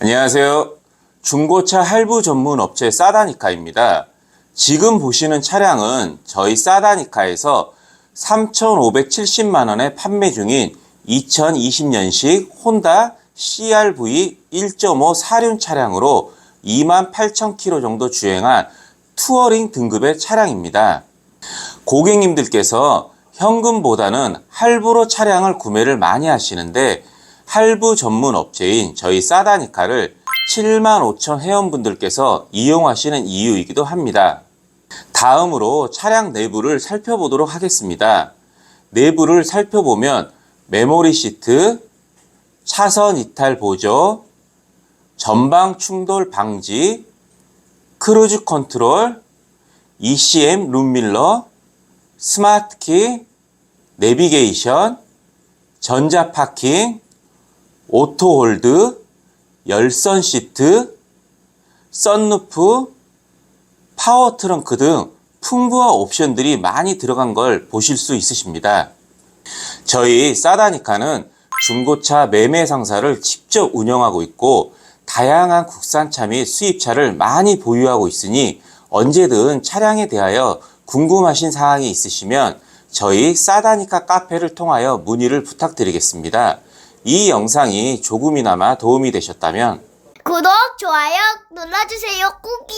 안녕하세요. 중고차 할부 전문 업체 사다니카입니다. 지금 보시는 차량은 저희 사다니카에서 3,570만 원에 판매 중인 2020년식 혼다 CRV 1.5 사륜 차량으로 28,000km 정도 주행한 투어링 등급의 차량입니다. 고객님들께서 현금보다는 할부로 차량을 구매를 많이 하시는데 할부 전문 업체인 저희 사다니카를 7만 5천 회원분들께서 이용하시는 이유이기도 합니다. 다음으로 차량 내부를 살펴보도록 하겠습니다. 내부를 살펴보면 메모리 시트, 차선 이탈 보조, 전방 충돌 방지, 크루즈 컨트롤, ECM 룸밀러, 스마트키, 내비게이션, 전자 파킹, 오토 홀드, 열선 시트, 썬루프, 파워 트렁크 등 풍부한 옵션들이 많이 들어간 걸 보실 수 있으십니다. 저희 사다니카는 중고차 매매 상사를 직접 운영하고 있고 다양한 국산차 및 수입차를 많이 보유하고 있으니 언제든 차량에 대하여 궁금하신 사항이 있으시면 저희 사다니카 카페를 통하여 문의를 부탁드리겠습니다. 이 영상이 조금이나마 도움이 되셨다면 구독, 좋아요 눌러주세요. 꾹꾹.